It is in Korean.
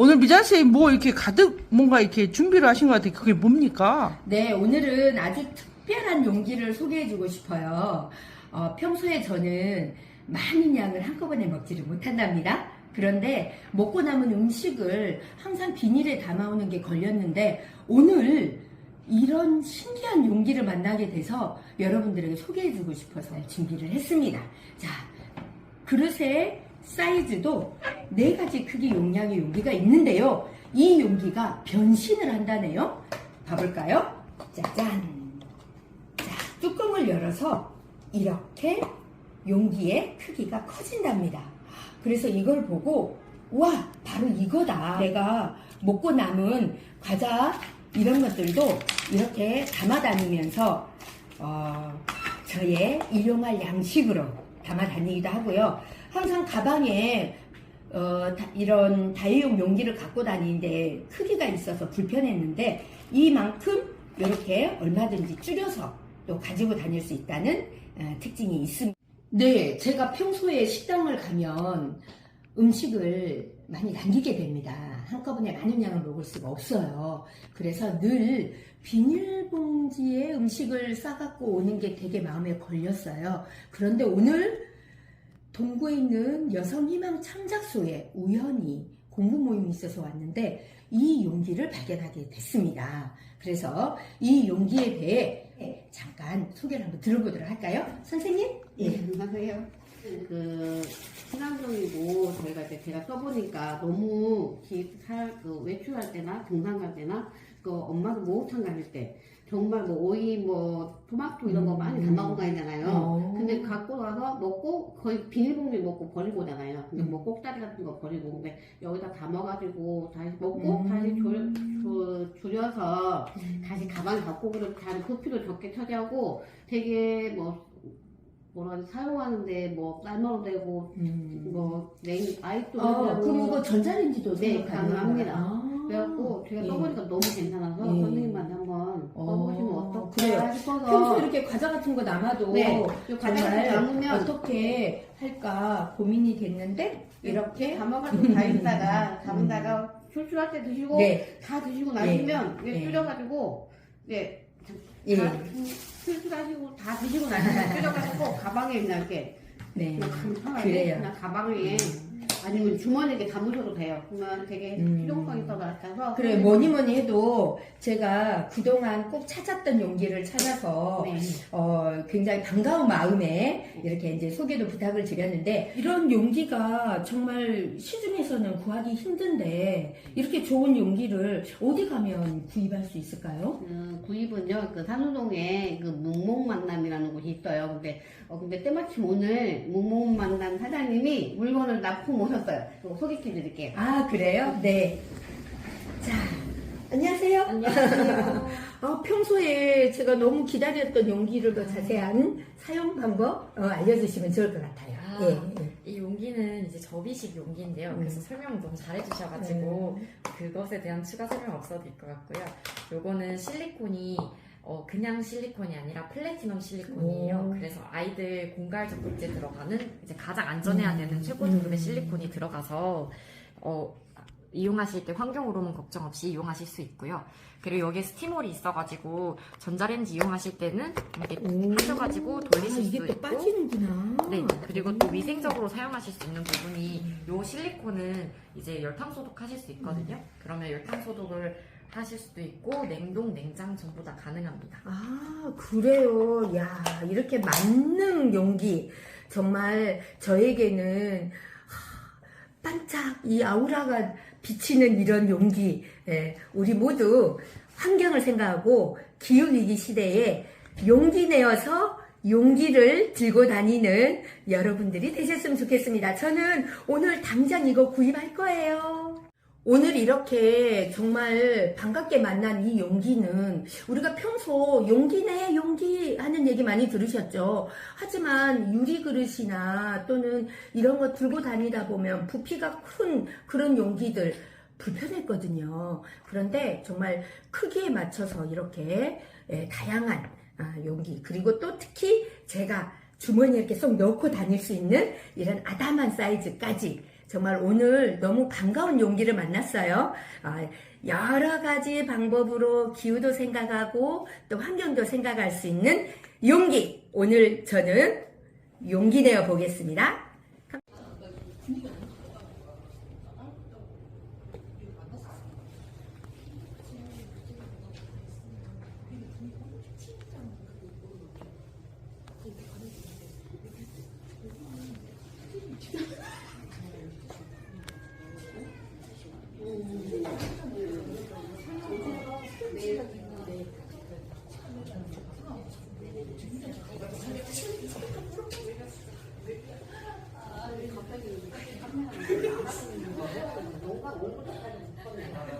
오늘 미자 선생님 뭐 이렇게 가득 뭔가 이렇게 준비를 하신 것 같아요. 그게 뭡니까? 네, 오늘은 아주 특별한 용기를 소개해주고 싶어요. 어, 평소에 저는 많은 양을 한꺼번에 먹지를 못한답니다. 그런데 먹고 남은 음식을 항상 비닐에 담아오는 게 걸렸는데 오늘 이런 신기한 용기를 만나게 돼서 여러분들에게 소개해주고 싶어서 준비를 했습니다. 자, 그릇의 사이즈도 네 가지 크기 용량의 용기가 있는데요. 이 용기가 변신을 한다네요. 봐볼까요? 짜잔. 자, 뚜껑을 열어서 이렇게 용기의 크기가 커진답니다. 그래서 이걸 보고, 와, 바로 이거다. 내가 먹고 남은 과자 이런 것들도 이렇게 담아 다니면서, 어, 저의 일용할 양식으로 담아 다니기도 하고요. 항상 가방에 어, 다- 이런 다이용 용기를 갖고 다니는데 크기가 있어서 불편했는데 이만큼 이렇게 얼마든지 줄여서 또 가지고 다닐 수 있다는 어, 특징이 있습니다. 네, 제가 평소에 식당을 가면 음식을 많이 남기게 됩니다. 한꺼번에 많은 양을 먹을 수가 없어요. 그래서 늘 비닐봉지에 음식을 싸갖고 오는 게 되게 마음에 걸렸어요. 그런데 오늘 동구에 있는 여성희망 창작소에 우연히 공부 모임이 있어서 왔는데 이 용기를 발견하게 됐습니다. 그래서 이 용기에 대해 잠깐 소개를 한번 들어보도록 할까요? 선생님? 예, 안녕하세요. 그 친환경이고 저희가 이제 제가 써보니까 너무 기, 살, 그 외출할 때나 등산 갈 때나 그 엄마도 목욕탕 가실 때 정말 뭐 오이 뭐 토마토 이런 거 많이 음. 담아고 가잖아요. 어. 근데 갖고 와서 먹고 거의 비닐봉지 먹고 버리고 오잖아요. 근데 음. 뭐 꼭다리 같은 거 버리고 근데 여기다 담아가지고 다시 먹고 음. 다시 줄, 줄, 줄여서 다시 가방에 갖고 그래 다른 부피도 적게 처리하고 되게 뭐 뭐라 하지 사용하는데 뭐 쌀먹어도 되고 음. 뭐 냉 아이도 어, 그럼 이거 전자레인지도 네? 가능합니다. 아. 그래갖고 제가 예. 써보니까 너무 괜찮아서 예. 선생님한테 한번 어, 써보시면 어떨까 그래요. 싶어서 평소 이렇게 과자 같은 거 남아도 네, 이 과자 남으면 어떻게 할까 고민이 됐는데 이렇게 담아가지고 다 있다가 담다가 출출할 때 드시고 네. 다 드시고 나시면 예. 이게 예. 줄여가지고 네, 예. 다 출출하시고 다 드시고 나시면 줄여가지고 가방에 그냥 이렇게 네. 그냥 그래요. 그냥 가방에 아니면 주머니에 담으셔도 돼요. 그러면 되게 음. 실용성 있어 같아서 그래 뭐니 뭐니 해도 제가 그동안 꼭 찾았던 용기를 찾아서 네. 어, 굉장히 반가운 마음에 이렇게 이제 소개도 부탁을 드렸는데 이런 용기가 정말 시중에서는 구하기 힘든데 이렇게 좋은 용기를 어디 가면 구입할 수 있을까요? 그 구입은요, 그 산후동에 그 묵몽 만남이라는 곳이 있어요. 근데, 어, 근데 때마침 오늘 묵몽 만남 사장님이 물건을 납품 오셨어요. 그거 소개해 드릴게요. 아 그래요? 네. 자 안녕하세요. 안녕하세요. 어, 평소에 제가 너무 기다렸던 용기를 더 자세한 사용 방법 어, 알려주시면 좋을 것 같아요. 아. 예, 예. 이 용기는 이제 접이식 용기인데요. 음. 그래서 설명 너무 잘해주셔가지고 그것에 대한 추가 설명 없어도 될 것 같고요. 요거는 실리콘이 어, 그냥 실리콘이 아니라 플래티넘 실리콘이에요. 오. 그래서 아이들 공갈 접착제 들어가는 이제 가장 안전해야 음. 되는 최고 등급의 음. 실리콘이 들어가서 어, 이용하실 때 환경 오염은 걱정 없이 이용하실 수 있고요. 그리고 여기에 스티몰이 있어가지고 전자레인지 이용하실 때는 이렇게 오. 하셔가지고 돌리실 아, 이게 수 또 있고 빠지는구나. 네, 그리고 또 위생적으로 사용하실 수 있는 부분이 요 실리콘은 이제 열탕 소독하실 수 있거든요. 그러면 열탕 소독을 하실 수도 있고 냉동, 냉장 전부 다 가능합니다. 아, 그래요. 야, 이렇게 만능 용기. 정말 저에게는 하, 반짝 이 아우라가 비치는 이런 용기. 예, 우리 모두 환경을 생각하고 기후위기 시대에 용기 내어서 용기를 들고 다니는 여러분들이 되셨으면 좋겠습니다. 저는 오늘 당장 이거 구입할 거예요. 오늘 이렇게 정말 반갑게 만난 이 용기는 우리가 평소 용기네 용기 하는 얘기 많이 들으셨죠. 하지만 유리 그릇이나 또는 이런 거 들고 다니다 보면 부피가 큰 그런 용기들 불편했거든요. 그런데 정말 크기에 맞춰서 이렇게 예, 다양한 아, 용기 그리고 또 특히 제가 주머니에 이렇게 쏙 넣고 다닐 수 있는 이런 아담한 사이즈까지 정말 오늘 너무 반가운 용기를 만났어요. 아, 여러 가지 방법으로 기후도 생각하고 또 환경도 생각할 수 있는 용기. 오늘 저는 용기 내어 보겠습니다. 5분까지 묶었네.